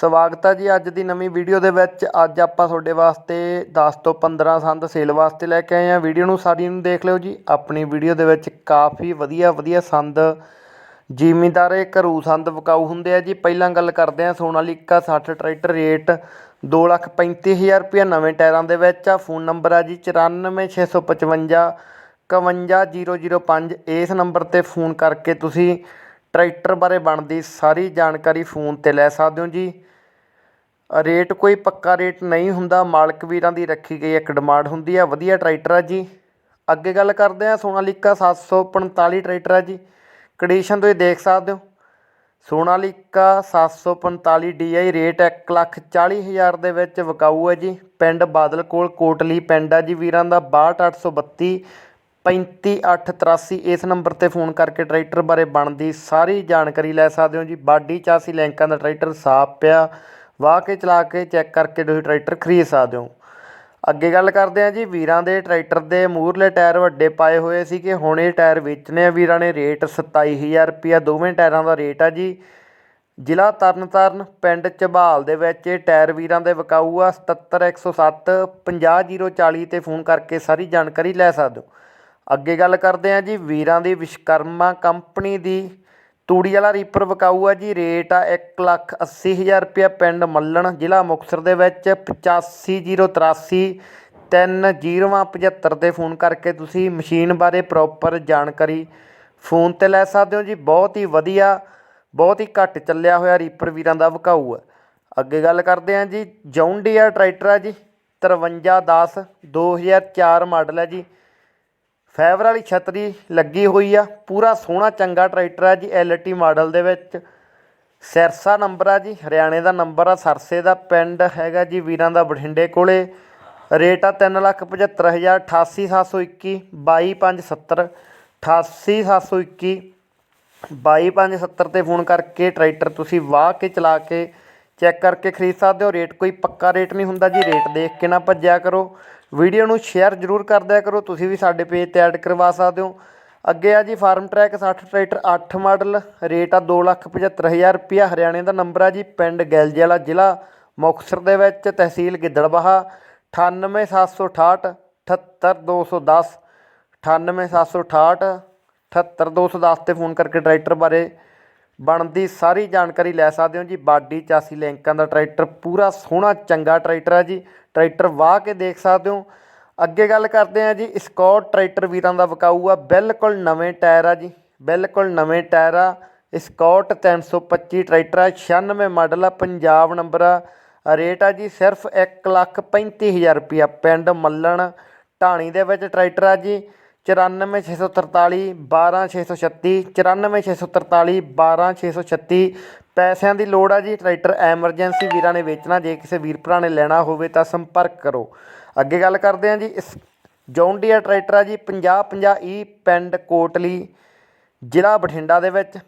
ਸਵਾਗਤ ਹੈ ਜੀ ਅੱਜ ਦੀ ਨਵੀਂ ਵੀਡੀਓ ਦੇ ਵਿੱਚ। ਅੱਜ ਆਪਾਂ ਤੁਹਾਡੇ ਵਾਸਤੇ 10 ਤੋਂ 15 ਸੰਦ ਸੇਲ ਵਾਸਤੇ ਲੈ ਕੇ ਆਏ ਹਾਂ। ਵੀਡੀਓ ਨੂੰ ਸਾਰੀ ਨੂੰ ਦੇਖ ਲਿਓ ਜੀ। ਆਪਣੀ ਵੀਡੀਓ ਦੇ ਵਿੱਚ ਕਾਫੀ ਵਧੀਆ ਵਧੀਆ ਸੰਦ, ਜ਼ਿਮੀਂਦਾਰੇ ਘਰੂ ਸੰਦ ਵਿਕਾਊ ਹੁੰਦੇ ਆ ਜੀ। ਪਹਿਲਾਂ ਗੱਲ ਕਰਦੇ ਹਾਂ ਸੋਨਾਲੀਕਾ 60 ਟਰੈਕਟਰ ਰੇਟ ਦੋ ਲੱਖ ਪੈਂਤੀ ਹਜ਼ਾਰ ਰੁਪਇਆ, ਨਵੇਂ ਟਾਇਰਾਂ ਦੇ ਵਿੱਚ ਆ। ਫੋਨ ਨੰਬਰ ਆ ਜੀ 94655 51005 ਇਸ ਨੰਬਰ ਤੇ ਫੋਨ ਕਰਕੇ ਤੁਸੀਂ ਟਰੈਕਟਰ ਬਾਰੇ ਬਣਦੀ ਸਾਰੀ ਜਾਣਕਾਰੀ ਫੋਨ ਤੇ ਲੈ ਸਕਦੇ ਹੋ ਜੀ। ਰੇਟ ਕੋਈ ਪੱਕਾ ਰੇਟ ਨਹੀਂ ਹੁੰਦਾ, ਮਾਲਕ ਵੀਰਾਂ ਦੀ ਰੱਖੀ ਗਈ ਇੱਕ ਡਿਮਾਂਡ ਹੁੰਦੀ ਆ, ਵਧੀਆ ਟਰੈਕਟਰ ਆ ਜੀ। ਅੱਗੇ ਗੱਲ ਕਰਦੇ ਆ, ਸੋਨਾਲੀਕਾ 745 ਟਰੈਕਟਰ ਆ ਜੀ। ਕੰਡੀਸ਼ਨ ਤੁਸੀਂ ਦੇਖ ਸਕਦੇ ਹੋ। ਸੋਨਾਲੀਕਾ 745 DI ਰੇਟ ਇੱਕ ਲੱਖ ਚਾਲੀ ਹਜ਼ਾਰ ਦੇ ਵਿੱਚ ਵਿਕਾਊ ਹੈ ਜੀ। ਪਿੰਡ ਬਾਦਲ ਕੋਲ ਕੋਟਲੀ ਪਿੰਡ ਆ ਜੀ, ਵੀਰਾਂ ਦਾ 62832 35883 ਇਸ ਨੰਬਰ ਤੇ ਫੋਨ ਕਰਕੇ ਟਰੈਕਟਰ ਬਾਰੇ ਬਣਦੀ ਸਾਰੀ ਜਾਣਕਾਰੀ ਲੈ ਸਕਦੇ ਹੋ ਜੀ। ਬਾਡੀ ਚਾਸੀ ਲੈਂਕਾਂ ਦਾ ਟਰੈਕਟਰ ਸਾਫ਼ ਪਿਆ। ਵਾਹ ਕੇ ਚਲਾ ਕੇ ਚੈੱਕ ਕਰਕੇ ਤੁਸੀਂ ਟਰੈਕਟਰ ਖਰੀਦ ਸਕਦੇ ਹੋ। ਅੱਗੇ ਗੱਲ ਕਰਦੇ ਹਾਂ ਜੀ, ਵੀਰਾਂ ਦੇ ਟਰੈਕਟਰ ਦੇ ਮੂਹਰਲੇ ਟਾਇਰ ਵੱਡੇ ਪਾਏ ਹੋਏ ਸੀ ਕਿ ਹੁਣ ਇਹ ਟਾਇਰ ਵੇਚਣੇ ਆ। ਵੀਰਾਂ ਨੇ ਰੇਟ 27000 ਰੁਪਿਆ ਦੋਵੇਂ ਟਾਇਰਾਂ ਦਾ ਰੇਟ ਆ ਜੀ। ਜ਼ਿਲ੍ਹਾ ਤਰਨਤਾਰਨ, ਪਿੰਡ ਝਬਾਲ ਦੇ ਵਿੱਚ ਇਹ ਟਾਇਰ ਵੀਰਾਂ ਦੇ ਵਿਕਾਊ ਆ। 77107 50040 ਤੇ ਫੋਨ ਕਰਕੇ ਸਾਰੀ ਜਾਣਕਾਰੀ ਲੈ ਸਕਦੇ ਹੋ। ਅੱਗੇ ਗੱਲ ਕਰਦੇ ਹਾਂ ਜੀ, ਵੀਰਾਂ ਦੀ ਵਿਸ਼ਕਰਮਾ ਕੰਪਨੀ ਦੀ ਤੂੜੀ ਵਾਲਾ ਰੀਪਰ ਵਿਕਾਊ ਆ ਜੀ। ਰੇਟ ਆ ਇੱਕ ਲੱਖ ਅੱਸੀ ਹਜ਼ਾਰ ਰੁਪਇਆ ਪਿੰਡ ਮੱਲਣ, ਜ਼ਿਲ੍ਹਾ ਮੁਕਤਸਰ ਦੇ ਵਿੱਚ 85083 30175 ਤੇ ਫੋਨ ਕਰਕੇ ਤੁਸੀਂ ਮਸ਼ੀਨ ਬਾਰੇ ਪ੍ਰੋਪਰ ਜਾਣਕਾਰੀ ਫੋਨ ਤੇ ਲੈ ਸਕਦੇ ਹੋ ਜੀ। ਬਹੁਤ ਹੀ ਵਧੀਆ, ਬਹੁਤ ਹੀ ਘੱਟ ਚੱਲਿਆ ਹੋਇਆ ਰੀਪਰ ਵੀਰਾਂ ਦਾ ਵਿਕਾਊ ਆ। ਅੱਗੇ ਗੱਲ ਕਰਦੇ ਹਾਂ ਜੀ। ਜੌਂਡੀਆ ਟਰੈਕਟਰ ਆ ਜੀ। 5310 2004 ਮਾਡਲ ਹੈ ਜੀ। ਫਾਈਬਰ ਵਾਲੀ ਛਤਰੀ ਲੱਗੀ ਹੋਈ ਆ, ਪੂਰਾ ਸੋਹਣਾ ਚੰਗਾ ਟਰੈਕਟਰ ਆ ਜੀ ਐਲਟੀ ਮਾਡਲ ਦੇ ਵਿੱਚ। ਸਿਰਸਾ ਨੰਬਰ ਆ ਜੀ, ਹਰਿਆਣੇ ਦਾ ਨੰਬਰ ਆ, ਸਰਸੇ ਦਾ ਪਿੰਡ ਹੈਗਾ ਜੀ ਵੀਰਾਂ ਦਾ ਬਠਿੰਡੇ ਕੋਲੇ। ਰੇਟ ਆ 375000 88721 22570 88721 22570 ਤੇ ਫੋਨ ਕਰਕੇ ਟਰੈਕਟਰ ਤੁਸੀਂ ਵਾਹ ਕੇ ਚਲਾ ਕੇ ਚੈੱਕ ਕਰਕੇ ਖਰੀਦ ਸਕਦੇ ਹੋ। ਰੇਟ ਕੋਈ ਪੱਕਾ ਰੇਟ ਨਹੀਂ ਹੁੰਦਾ ਜੀ, ਰੇਟ ਦੇਖ ਕੇ ਨਾ ਭੱਜਿਆ ਕਰੋ। ਵੀਡੀਓ ਨੂੰ ਸ਼ੇਅਰ ਜ਼ਰੂਰ ਕਰ ਦਿਆ ਕਰੋ, ਤੁਸੀਂ ਵੀ ਸਾਡੇ ਪੇਜ ਤੇ ਐਡ ਕਰਵਾ ਸਕਦੇ ਹੋ। ਅੱਗੇ ਆ ਜੀ, Farmtrac 60 tractor 8 model rate ਆ 275000 ਰੁਪਿਆ ਹਰਿਆਣੇ ਦਾ ਨੰਬਰ ਆ ਜੀ, ਪਿੰਡ ਗੈਲਜੇ ਵਾਲਾ ਜ਼ਿਲ੍ਹਾ, ਮੁਕਤਸਰ ਦੇ ਵਿੱਚ, ਤਹਿਸੀਲ ਗਿੱਦੜਬਾਹਾ। 98768 78210 98768 78210 ਤੇ ਫੋਨ ਕਰਕੇ ਟਰੈਕਟਰ ਬਾਰੇ ਬਣਦੀ ਸਾਰੀ ਜਾਣਕਾਰੀ ਲੈ ਸਕਦੇ ਹੋ ਜੀ। ਬਾਡੀ ਚਾਸੀ ਲਿੰਕਾਂ ਦਾ ਟਰੈਕਟਰ ਪੂਰਾ ਸੋਹਣਾ, ਚੰਗਾ ਟਰੈਕਟਰ ਹੈ ਜੀ। ਟਰੈਕਟਰ ਵਾਹ ਕੇ ਦੇਖ ਸਕਦੇ ਹੋ। ਅੱਗੇ ਗੱਲ ਕਰਦੇ ਹਾਂ ਜੀ ਸਕਾਟ ਟਰੈਕਟਰ ਵੀਰਾਂ ਦਾ ਵਿਕਾਊ ਆ। ਬਿਲਕੁਲ ਨਵੇਂ ਟਾਇਰ ਆ ਜੀ। ਬਿਲਕੁਲ ਨਵੇਂ ਟਾਇਰ ਆ। ਸਕਾਟ 325 ਟਰੈਕਟਰ ਆ। 96 ਮਾਡਲ ਆ। ਪੰਜਾਬ ਨੰਬਰ ਆ। ਰੇਟ ਆ ਜੀ ਸਿਰਫ 1 ਲੱਖ 35000 ਰੁਪਿਆ ਪਿੰਡ ਮੱਲਣ, ਢਾਣੀ ਦੇ ਵਿੱਚ ਟਰੈਕਟਰ ਆ ਜੀ। 94643 12636 94643 12636 ਪੈਸਿਆਂ ਦੀ ਲੋੜ ਆ ਜੀ, ਟਰੈਕਟਰ ਐਮਰਜੈਂਸੀ ਵੀਰਾਂ ਨੇ ਵੇਚਣਾ, ਜੇ ਕਿਸੇ ਵੀਰ ਭਰਾ ਨੇ ਲੈਣਾ ਹੋਵੇ ਤਾਂ ਸੰਪਰਕ ਕਰੋ। ਅੱਗੇ ਗੱਲ ਕਰਦੇ ਹਾਂ ਜੀ, ਇਸ ਜੌਂਡੀਆ ਟਰੈਕਟਰ ਆ ਜੀ 50 50 ਈ ਪਿੰਡ ਕੋਟਲੀ, ਜ਼ਿਲ੍ਹਾ ਬਠਿੰਡਾ ਦੇ ਵਿੱਚ।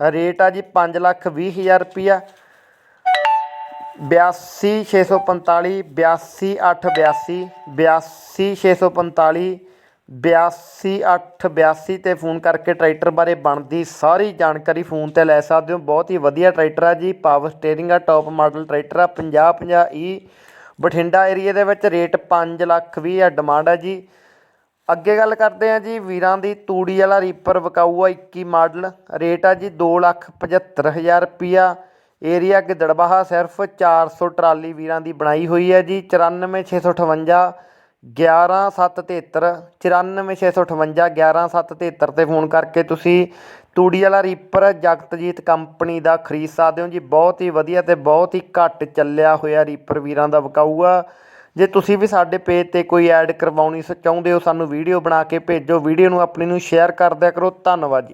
ਰੇਟ ਆ ਜੀ 5 ਲੱਖ 20 ਹਜ਼ਾਰ ਰੁਪਿਆ 82645 82882 82645 82882 ਤੇ ਫੋਨ ਕਰਕੇ ਟਰੈਕਟਰ ਬਾਰੇ ਬਣਦੀ ਸਾਰੀ ਜਾਣਕਾਰੀ ਫੋਨ ਤੇ ਲੈ ਸਕਦੇ ਹੋ। ਬਹੁਤ ਹੀ ਵਧੀਆ ਟਰੈਕਟਰ ਆ ਜੀ, ਪਾਵਰ ਸਟੀਅਰਿੰਗ ਆ, ਟੌਪ ਮਾਡਲ ਟਰੈਕਟਰ ਆ 50 50 ਈ ਬਠਿੰਡਾ ਏਰੀਆ ਦੇ ਵਿੱਚ ਰੇਟ 5 ਲੱਖ 20 ਆ, ਡਿਮਾਂਡ ਆ ਜੀ। ਅੱਗੇ ਗੱਲ ਕਰਦੇ ਆ ਜੀ, ਵੀਰਾਂ ਦੀ ਤੂੜੀ ਵਾਲਾ ਰੀਪਰ ਵਿਕਾਊ ਆ 21 ਮਾਡਲ, ਰੇਟ ਆ ਜੀ 2 ਲੱਖ 75000 ਰੁਪਿਆ ਏਰੀਆ ਗਿੱਦੜਬਾਹਾ ਸਿਰਫ 400 ਟਰਾਲੀ ਵੀਰਾਂ ਦੀ ਬਣਾਈ ਹੋਈ ਹੈ ਜੀ 94658 11773 94658 11773 ਤੇ ਫੋਨ ਕਰਕੇ ਤੁਸੀਂ ਤੂੜੀ ਵਾਲਾ ਰੀਪਰ ਜਗਤਜੀਤ ਕੰਪਨੀ ਦਾ ਖਰੀਦ ਸਕਦੇ ਹੋ ਜੀ। ਬਹੁਤ ਹੀ ਵਧੀਆ ਅਤੇ ਬਹੁਤ ਹੀ ਘੱਟ ਚੱਲਿਆ ਹੋਇਆ ਰੀਪਰ ਵੀਰਾਂ ਦਾ ਵਿਕਾਊ ਆ ਜੇ ਤੁਸੀਂ ਵੀ ਸਾਡੇ ਪੇਜ ਤੇ ਕੋਈ ਐਡ ਕਰਵਾਉਣੀ ਸ- ਚਾਹੁੰਦੇ ਹੋ ਸਾਨੂੰ ਵੀਡੀਓ ਬਣਾ ਕੇ ਭੇਜੋ ਵੀਡੀਓ ਨੂੰ ਆਪਣੀ ਨੂੰ ਸ਼ੇਅਰ ਕਰ ਦਿਆ ਕਰੋ। ਧੰਨਵਾਦ ਜੀ।